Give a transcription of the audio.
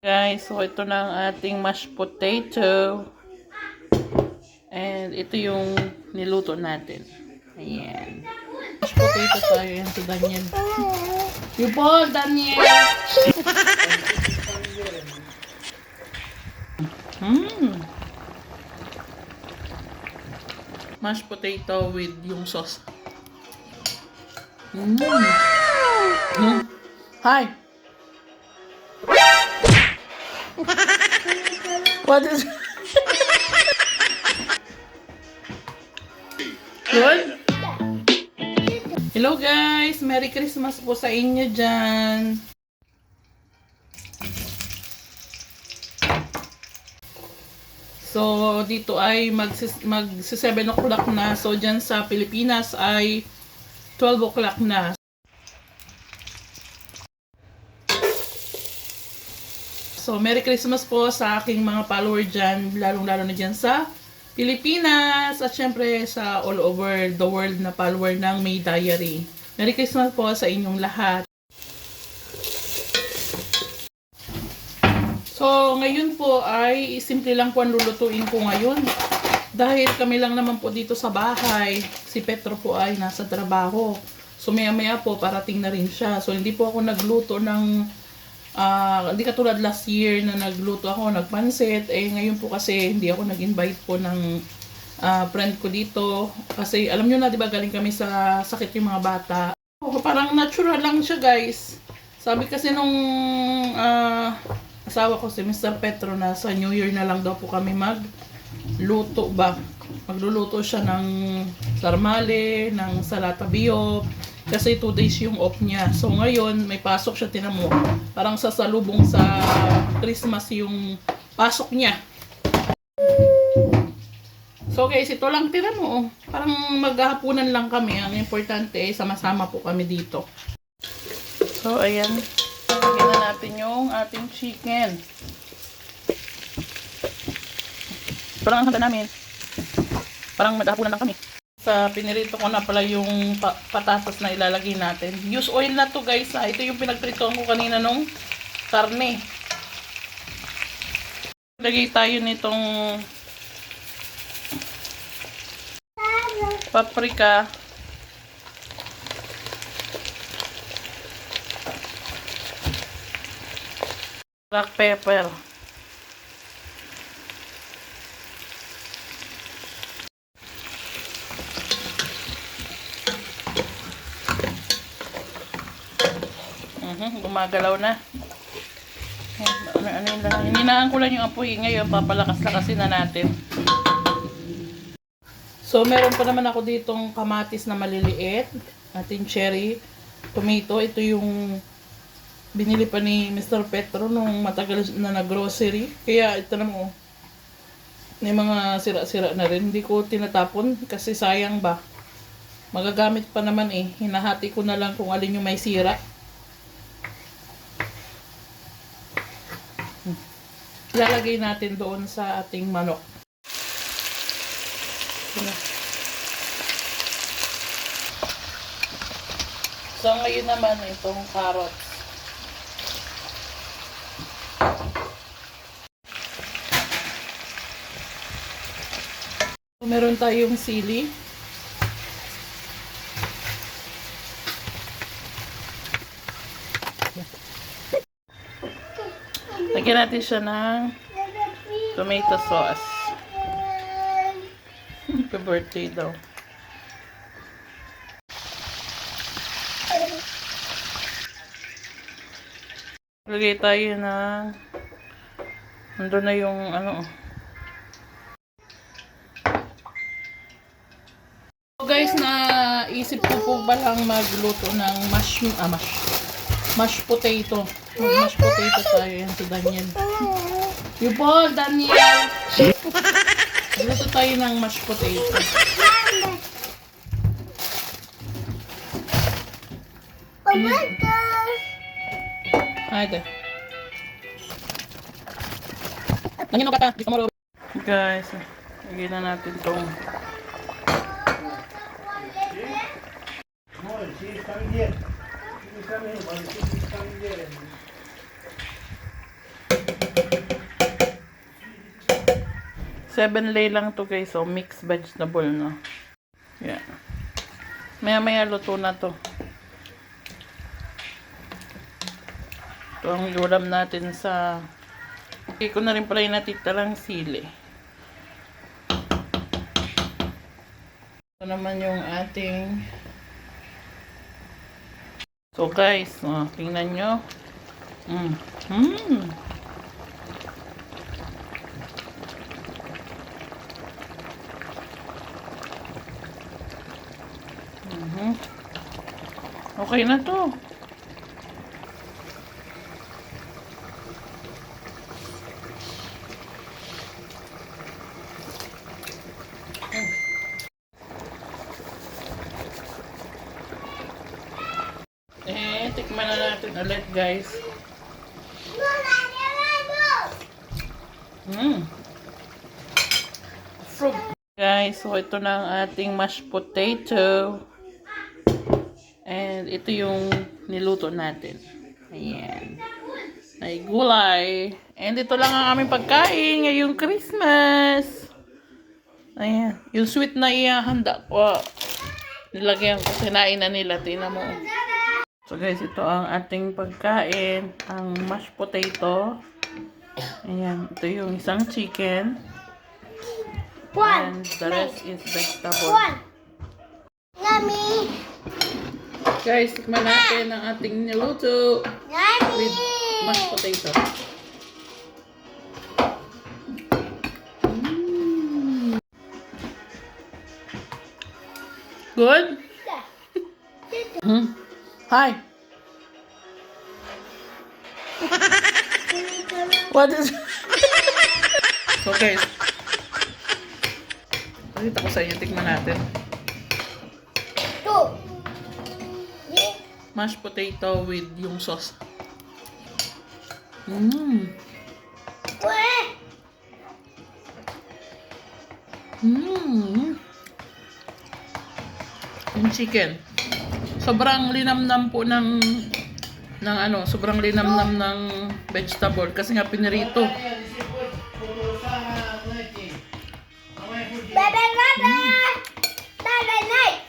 Guys, so ito na ang ating mashed potato. And ito yung niluto natin. Ayan. Mashed potato tayo. Yan si Daniel. You ball, Daniel! Mmm. Mashed potato with yung sauce. Mmm. Mm. Hi! What is... Good? Hello guys! Merry Christmas po sa inyo dyan. So, dito ay mag, mag 7 o'clock na. So, dyan sa Pilipinas ay 12 o'clock na. So, Merry Christmas po sa aking mga follower dyan, lalong-lalo na dyan sa Pilipinas at syempre sa all over the world na follower ng May Diary. Merry Christmas po sa inyong lahat. So, ngayon po ay simple lang po ang lulutuin ko ngayon. Dahil kami lang naman po dito sa bahay. Si Petro po ay nasa trabaho. So, maya-maya po parating na rin siya. So, hindi po ako nagluto ng Ah, hindi katulad last year na nagluto ako, nagpansit. Eh, ngayon po kasi hindi ako nag-invite po ng ah, friend ko dito. Kasi alam nyo na, di ba, galing kami sa sakit yung mga bata. Oh, parang natural lang siya, guys. Sabi kasi nung ah, asawa ko si Mr. Petro na sa New Year na lang daw po kami magluto ba. Magluluto siya ng sarmale, ng salata biop, kasi 2 days yung off niya. So ngayon, may pasok siya, tinan mo. Parang sasalubong sa Christmas yung pasok niya. So guys, ito lang tinan mo. oh. Parang maghahapunan lang kami. Ang importante, eh, sama-sama po kami dito. So ayan. Lagyan na natin yung ating chicken. Parang ang handa namin. Parang maghahapunan lang kami sa pinirito ko na pala yung pa- patatas na ilalagay natin. Use oil na to guys ha. Ito yung pinagpritoan ko kanina nung karne. Lagay tayo nitong paprika. Black pepper. Mhm, gumagalaw na. Ano, ano yun lang. Hininaan ko lang yung apoy. Ngayon, papalakas-lakasin na natin. So, meron pa naman ako ditong kamatis na maliliit. Ating cherry tomato. Ito yung binili pa ni Mr. Petro nung matagal na nag-grocery. Kaya, ito na mo. May mga sira-sira na rin. Hindi ko tinatapon kasi sayang ba. Magagamit pa naman eh. Hinahati ko na lang kung alin yung may sira. Ilalagay natin doon sa ating manok. So, ngayon naman itong carrots. So, meron tayong sili. Lagyan natin siya ng tomato sauce. Happy birthday daw. Lagay tayo ng nandun na yung ano So guys, naisip ko po ba lang magluto ng mash, ah, mash, mashed potato. Mag-mashed potato tayo yan si Daniel. You ball, Daniel! Magluto tayo ng mashed potato. Oh my god! Kata. Di ka marunong. Guys, lagyan na natin itong 7 lay lang to guys. So, mixed vegetable na. Yeah. Maya-maya luto na to. Ito ang ulam natin sa... Okay, ko na rin pala yung natita lang sili. Ito naman yung ating... So guys, oh, tingnan nyo. Mm. Mm. Okay na to. Eh, tikman na natin ulit guys. Mm. Fruit. Guys, so ito na ang ating mashed potato. And ito yung niluto natin. Ayan. Ay gulay. And ito lang ang aming pagkain ngayong Christmas. Ayan. Yung sweet na ihahanda ko. Nilagyan ko. Sinain na nila. Tingnan mo. So guys, ito ang ating pagkain. Ang mashed potato. Ayan. Ito yung isang chicken. One. And the rest is vegetable. One. Yummy. Guys, tikman natin ang ating niluto with mashed potato. Mm. Good? Hmm. Hi. What is... guys, pakita ko sa inyo, tikman natin. Mashed potato with yung sauce. Mmm. Mmm. Yung chicken. Sobrang linamnam po ng ng ano, sobrang linamnam ng vegetable kasi nga pinirito. Bebe, bebe. Bebe, night.